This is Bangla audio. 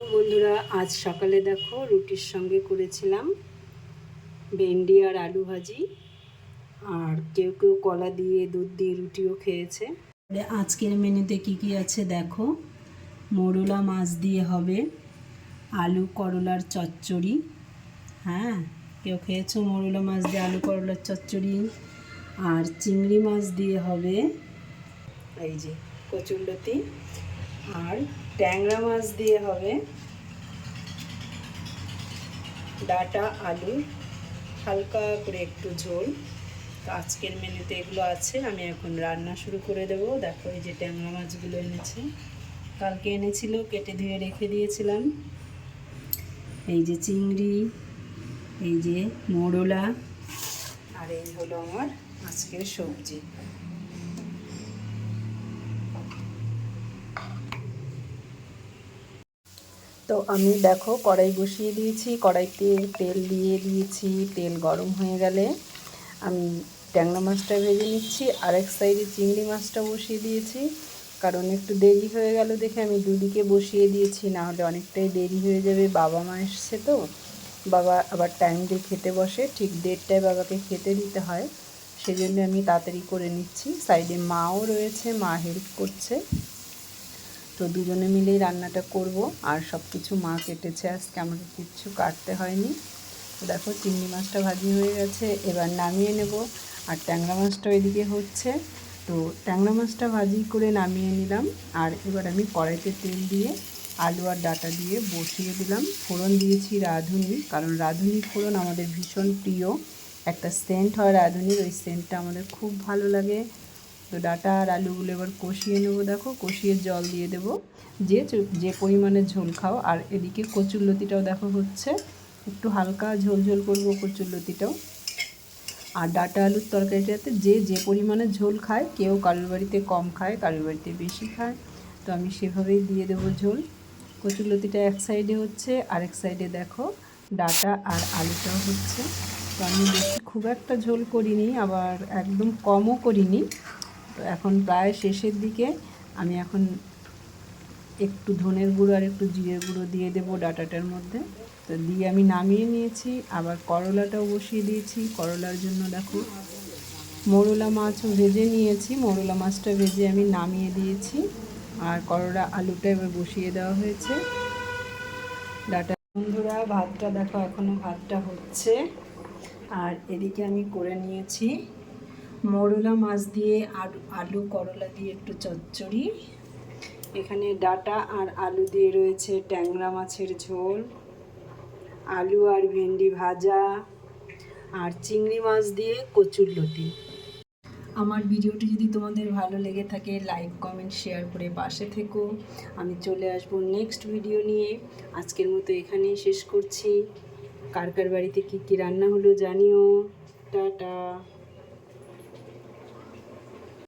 বন্ধুরা আজ সকালে দেখো রুটির সঙ্গে করেছিলাম ভেন্ডি আর আলু ভাজি। আর কেউ কেউ কলা দিয়ে দুধ দিয়ে রুটিও খেয়েছে। আজকের মেনুতে কি কি আছে দেখো? মোরলা মাছ দিয়ে হবে আলু করলার চচ্চড়ি। হ্যাঁ কেউ খেয়েছো মোরলা মাছ দিয়ে আলু করলার চচ্চড়ি? আর চিংড়ি মাছ দিয়ে হবে এই যে কচুরলতি আর ট্যাংরা মাছ দিয়ে হবে ডাটা, আলু, হালকা করে একটু ঝোল। তো আজকের মেনুতে এগুলো আছে, আমি এখন রান্না শুরু করে দেবো। দেখো, এই যে ট্যাংরা মাছগুলো এনেছে। কালকে এনেছিল, কেটে ধুয়ে রেখে দিয়েছিলাম। এই যে চিংড়ি, এই যে মোড়লা আর এই হলো আমার আজকের সবজি। তো আমি দেখো কড়াই বসিয়ে দিয়েছি, কড়াইতে তেল দিয়ে দিয়েছি, তেল গরম হয়ে গেলে আমি ট্যাংরা মাছটা ভেজে নিচ্ছি আরেক সাইডে চিংড়ি মাছটা বসিয়ে দিয়েছি, কারণ একটু দেরি হয়ে গেল দেখে আমি দুদিকে বসিয়ে দিয়েছি, না হলে অনেকটাই দেরি হয়ে যাবে, বাবা মা এসছে তো, বাবা আবার টাইম দিয়ে খেতে বসে, ঠিক দেড়টায় বাবাকে খেতে দিতে হয়, সেজন্য আমি তাড়াতাড়ি করে নিচ্ছি, সাইডে মাও রয়েছে, মা হেল্প করছে। তো দুজনে মিলেই রান্নাটা করব। আর সব কিছু মা কেটেছে আজকে, আমাকে কিচ্ছু কাটতে হয়নি। তো দেখো, চিংড়ি মাছটা ভাজি হয়ে গেছে, এবার নামিয়ে নেব। আর ট্যাংরা মাছটা ওইদিকে হচ্ছে। তো ট্যাংরা মাছটা ভাজি করে নামিয়ে নিলাম। আর এবার আমি কড়াইতে তেল দিয়ে আলু আর ডাটা দিয়ে বসিয়ে দিলাম। ফোড়ন দিয়েছি রাঁধুনি, কারণ রাঁধুনি ফোড়ন আমাদের ভীষণ প্রিয়। একটা সেন্ট হয় রাঁধুনির, ওই সেন্টটা আমাদের খুব ভালো লাগে। তো ডাটা আর আলুগুলো এবার কষিয়ে নেব, দেখো। কষিয়ে জল দিয়ে দেব। যে যে পরিমাণে ঝোল খাও। আর এদিকে কচুরলতিটাও দেখো হচ্ছে। একটু হালকা ঝোল ঝোল করব কচুরলতিটাও আর ডাটা আলুর তরকারিটাতে যে যে পরিমাণে ঝোল খায়, কেউ কারোর বাড়িতে কম খায়, কারোর বাড়িতে বেশি খায়। তো আমি সেভাবেই দিয়ে দেবো ঝোল। কচুরলতিটা এক সাইডে হচ্ছে, আরেক সাইডে দেখো, ডাটা আর আলুটাও হচ্ছে। তো আমি বেশি খুব একটা ঝোল করিনি, আবার একদম কমও করিনি। তো এখন প্রায় শেষের দিকে আমি এখন একটু ধনের গুঁড়ো আর একটু জিরের গুঁড়ো দিয়ে দেবো ডাটাটার মধ্যে। তো দিয়ে আমি নামিয়ে নিয়েছি, আবার করলাটাও বসিয়ে দিয়েছি। করলার জন্য দেখো মোরলা মাছও ভেজে নিয়েছি, মোরলা মাছটা ভেজে আমি নামিয়ে দিয়েছি। আর করলা আলুটা এবার বসিয়ে দেওয়া হয়েছে। ডাটা বন্ধুরা, ভাতটা দেখো এখনও ভাতটা হচ্ছে। আর এদিকে আমি করে নিয়েছি মোরলা মাছ দিয়ে আর আলু, করলা দিয়ে একটু চচ্চড়ি। এখানে ডাটা আর আলু দিয়ে রয়েছে ট্যাংরা মাছের ঝোল, আলু আর ভেন্ডি ভাজা, আর চিংড়ি মাছ দিয়ে কচুরলতি আমার ভিডিওটি যদি তোমাদের ভালো লেগে থাকে, লাইক, কমেন্ট, শেয়ার করে পাশে থেকো। আমি চলে আসব নেক্সট ভিডিও নিয়ে। আজকের মতো এখানেই শেষ করছি। কার কার বাড়িতে কী কী রান্না হলো জানিও। টাটা।